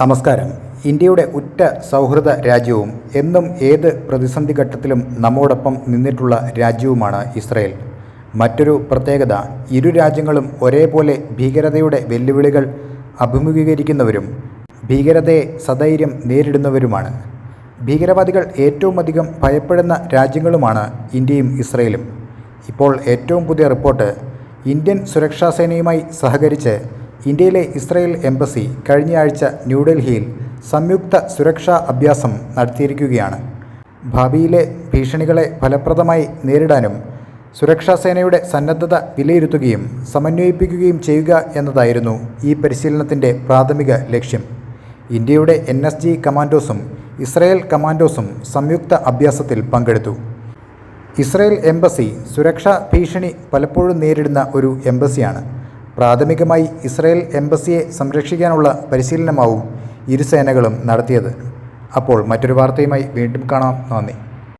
നമസ്കാരം. ഇന്ത്യയുടെ ഉറ്റ സൗഹൃദ രാജ്യവും എന്നും ഏത് പ്രതിസന്ധി ഘട്ടത്തിലും നമ്മോടൊപ്പം നിന്നിട്ടുള്ള രാജ്യവുമാണ് ഇസ്രയേൽ. മറ്റൊരു പ്രത്യേകത ഇരു രാജ്യങ്ങളും ഒരേപോലെ ഭീകരതയുടെ വെല്ലുവിളികൾ അഭിമുഖീകരിക്കുന്നവരും ഭീകരതയെ സധൈര്യം നേരിടുന്നവരുമാണ്. ഭീകരവാദികൾ ഏറ്റവും അധികം ഭയപ്പെടുന്ന രാജ്യങ്ങളുമാണ് ഇന്ത്യയും ഇസ്രയേലും. ഇപ്പോൾ ഏറ്റവും പുതിയ റിപ്പോർട്ട് ഇന്ത്യൻ സുരക്ഷാസേനയുമായി സഹകരിച്ച് ഇന്ത്യയിലെ ഇസ്രയേൽ എംബസി കഴിഞ്ഞയാഴ്ച ന്യൂഡൽഹിയിൽ സംയുക്ത സുരക്ഷാ അഭ്യാസം നടത്തിയിരിക്കുകയാണ്. ഭാവിയിലെ ഭീഷണികളെ ഫലപ്രദമായി നേരിടാനും സുരക്ഷാ സേനയുടെ സന്നദ്ധത വിലയിരുത്തുകയും സമന്വയിപ്പിക്കുകയും ചെയ്യുക എന്നതായിരുന്നു ഈ പരിശീലനത്തിന്റെ പ്രാഥമിക ലക്ഷ്യം. ഇന്ത്യയുടെ എൻ എസ് ജി കമാൻഡോസും ഇസ്രയേൽ കമാൻഡോസും സംയുക്ത അഭ്യാസത്തിൽ പങ്കെടുത്തു. ഇസ്രയേൽ എംബസി സുരക്ഷാ ഭീഷണി പലപ്പോഴും നേരിടുന്ന ഒരു എംബസിയാണ്. പ്രാഥമികമായി ഇസ്രയേൽ എംബസിയെ സംരക്ഷിക്കാനുള്ള പരിശീലനമാവും ഇരുസേനകളും നടത്തിയത്. അപ്പോൾ മറ്റൊരു വാർത്തയുമായി വീണ്ടും കാണാം. നന്ദി.